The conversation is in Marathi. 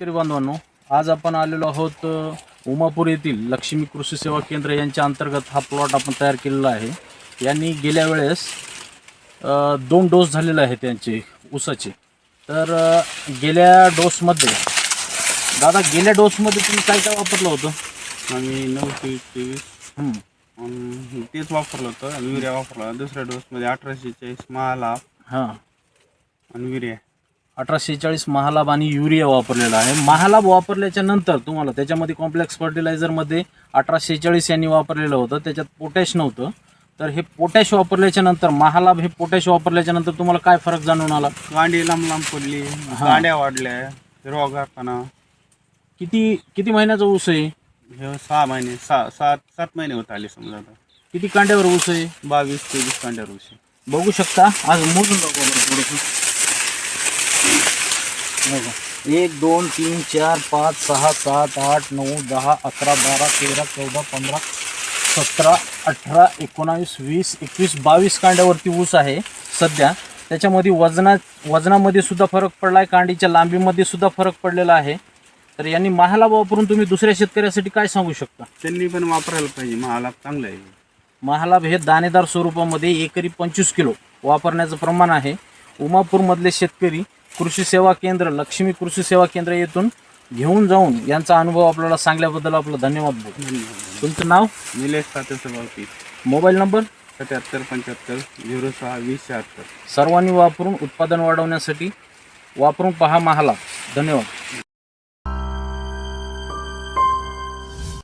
शेतकरी बांधवांनो आज आपण आलेलो आहोत उमापूर येथील लक्ष्मी कृषी सेवा केंद्र यांच्या अंतर्गत हा प्लॉट आपण तयार केलेला आहे. यांनी गेल्या वेळेस दोन डोस झालेले आहेत त्यांचे ऊसाचे. तर गेल्या डोसमध्ये दादा गेल्या डोसमध्ये तुम्ही काय काय वापरलं होतं? आम्ही नऊ तेवीस तेवीस तेच वापरलं होतं आणि युरिया वापरला दुसऱ्या डोसमध्ये अठराशे चाळीस महालाभ हां. आणि युरिया. अठराशे चाळीस महालाभ आणि युरिया वापरलेला आहे. महालाभ वापरल्याच्या नंतर तुम्हाला त्याच्यामध्ये कॉम्प्लेक्स फर्टिलायझरमध्ये अठराशे चाळीस यांनी वापरलेलं होतं. त्याच्यात पोटॅश नव्हतं. तर हे पोटॅश वापरल्याच्या नंतर महालाभ हे पोटॅश वापरल्याच्या नंतर तुम्हाला काय फरक जाणून आला? गांडी लांब लांब पडली गांड्या वाढल्या हिरवा गारताना किती किती महिन्याचा ऊस आहे? हे सहा महिने सहा सात सात महिने होत आले समजा आता. किती कांड्यावर ऊस आहे? बावीस तेवीस कांड्या वर्षी बघू शकता. आज मोजून बघा. एक दोन तीन चार पाच सहा सात आठ नऊ दहा अकरा बारा तेरा चौदा पंधरा सतरा अठरा एकोणावीस वीस एकवीस बावीस कांड्यावरती ऊस आहे सध्या. त्याच्यामध्ये वजना वजनामध्ये सुद्धा फरक पडला आहे कांडीच्या लांबीमध्ये सुद्धा फरक पडलेला आहे. तर यांनी महाला वापरून तुम्ही दुसऱ्या शेतकऱ्यासाठी काय सांगू शकता? त्यांनी पण वापरायला पाहिजे महालाभ चांगला आहे. महालाभ हे दाणेदार स्वरूपामध्ये एकरी पंचवीस किलो वापरण्याचं प्रमाण आहे. उमापूरमधले शेतकरी कृषी सेवा केंद्र लक्ष्मी कृषी सेवा केंद्र येथून घेऊन जाऊन यांचा अनुभव आपल्याला सांगल्याबद्दल आपलं धन्यवाद धन्यवाद. तुमचं नाव? Nilesh mobile number? सत्याहत्तर पंच्याहत्तर झिरो सहा वीस शहात्तर. सर्वांनी वापरून उत्पादन वाढवण्यासाठी वापरून पहा महालाभ धन्यवाद.